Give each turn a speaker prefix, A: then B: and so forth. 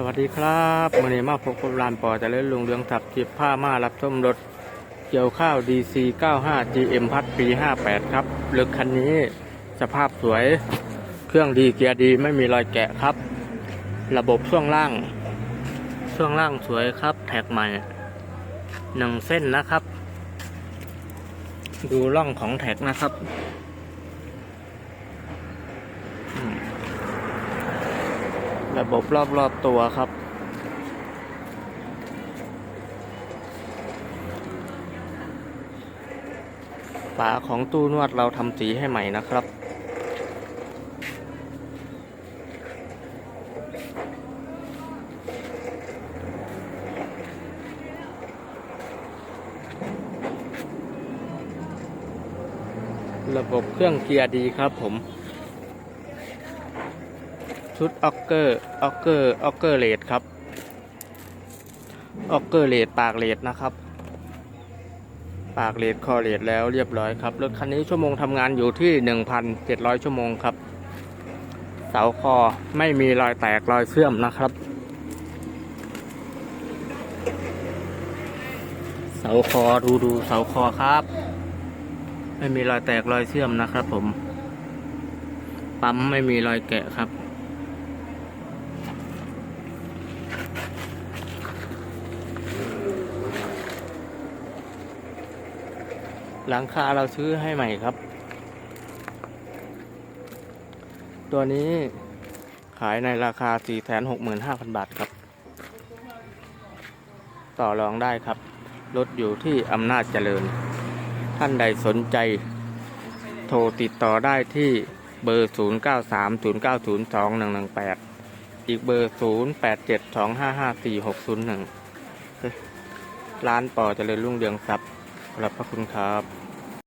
A: สวัสดีครับวันนี้มาพบกับร้านปอจะเล่นลุงเรืองถับจิบผ้ามารับชมรถ เกี่ยวข้าว DC 95 GM พัดปี 58 ครับรถคันนี้สภาพสวย เครื่องดีเกียร์ดีไม่มีรอยแกะครับ ระบบช่วงล่าง ช่วงล่างสวยครับ แท็กใหม่หนึ่งเส้นนะครับ ดูร่องของแท็กนะครับอืม ระบบรอบๆตัวครับ ฝาของตู้นวดเราทำสีให้ใหม่นะครับระบบเครื่องเกียร์ดีครับผม ชุดออกเกอร์ออกเกอร์ออกเกอร์เลดครับออกเกอร์เลดปากเลดนะครับ ปากเลดคอเลดแล้วเรียบร้อยครับรถคันนี้ชั่วโมงทำงานอยู่ที่ 1,700 ชั่วโมงครับ เสาคอไม่มีรอยแตกรอยเสื่อมนะครับ เสาคอดูดูเสาคอครับ ไม่มีรอยแตกรอยเสื่อมนะครับผมปั๊มไม่มีรอยแกะครับ หลังคาเราซื้อให้ใหม่ครับ ตัวนี้ขายในราคา 465,000 บาทครับ ต่อรองได้ครับ รถอยู่ที่อำนาจเจริญ ท่านใดสนใจ โทรติดต่อได้ที่เบอร์ 0930902118 อีกเบอร์ 0872554601 ร้านปอเจริญรุ่งเรืองทรัพย์ รับพระคุณครับ